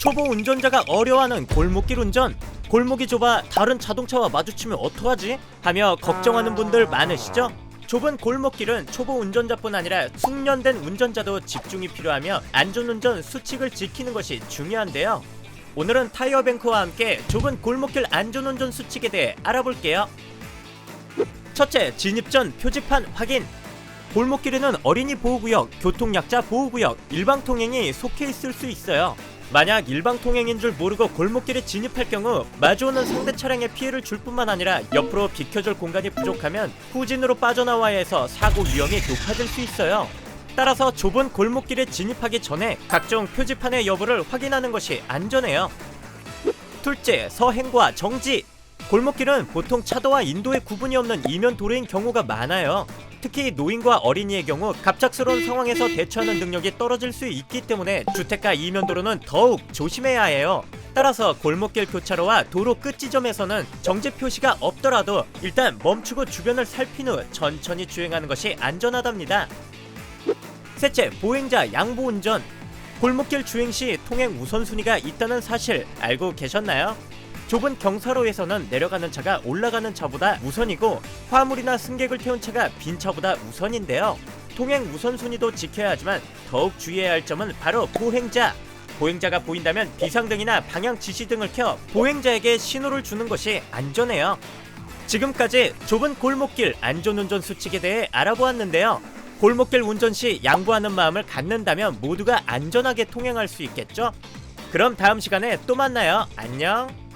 초보 운전자가 어려워하는 골목길 운전. 골목이 좁아 다른 자동차와 마주치면 어떡하지? 하며 걱정하는 분들 많으시죠? 좁은 골목길은 초보 운전자뿐 아니라 숙련된 운전자도 집중이 필요하며 안전운전 수칙을 지키는 것이 중요한데요. 오늘은 타이어뱅크와 함께 좁은 골목길 안전운전 수칙에 대해 알아볼게요. 첫째, 진입 전 표지판 확인. 골목길에는 어린이 보호구역, 교통약자 보호구역, 일방통행이 속해 있을 수 있어요. 만약 일방통행인 줄 모르고 골목길에 진입할 경우 마주오는 상대 차량에 피해를 줄 뿐만 아니라 옆으로 비켜줄 공간이 부족하면 후진으로 빠져나와야 해서 사고 위험이 높아질 수 있어요. 따라서 좁은 골목길에 진입하기 전에 각종 표지판의 여부를 확인하는 것이 안전해요. 둘째, 서행과 정지. 골목길은 보통 차도와 인도의 구분이 없는 이면 도로인 경우가 많아요. 특히 노인과 어린이의 경우 갑작스러운 상황에서 대처하는 능력이 떨어질 수 있기 때문에 주택가 이면 도로는 더욱 조심해야 해요. 따라서 골목길 교차로와 도로 끝 지점에서는 정지 표시가 없더라도 일단 멈추고 주변을 살핀 후 천천히 주행하는 것이 안전하답니다. 셋째, 보행자 양보 운전. 골목길 주행 시 통행 우선순위가 있다는 사실 알고 계셨나요? 좁은 경사로에서는 내려가는 차가 올라가는 차보다 우선이고 화물이나 승객을 태운 차가 빈 차보다 우선인데요. 통행 우선순위도 지켜야 하지만 더욱 주의해야 할 점은 바로 보행자. 보행자가 보인다면 비상등이나 방향 지시 등을 켜 보행자에게 신호를 주는 것이 안전해요. 지금까지 좁은 골목길 안전운전 수칙에 대해 알아보았는데요. 골목길 운전 시 양보하는 마음을 갖는다면 모두가 안전하게 통행할 수 있겠죠? 그럼 다음 시간에 또 만나요. 안녕.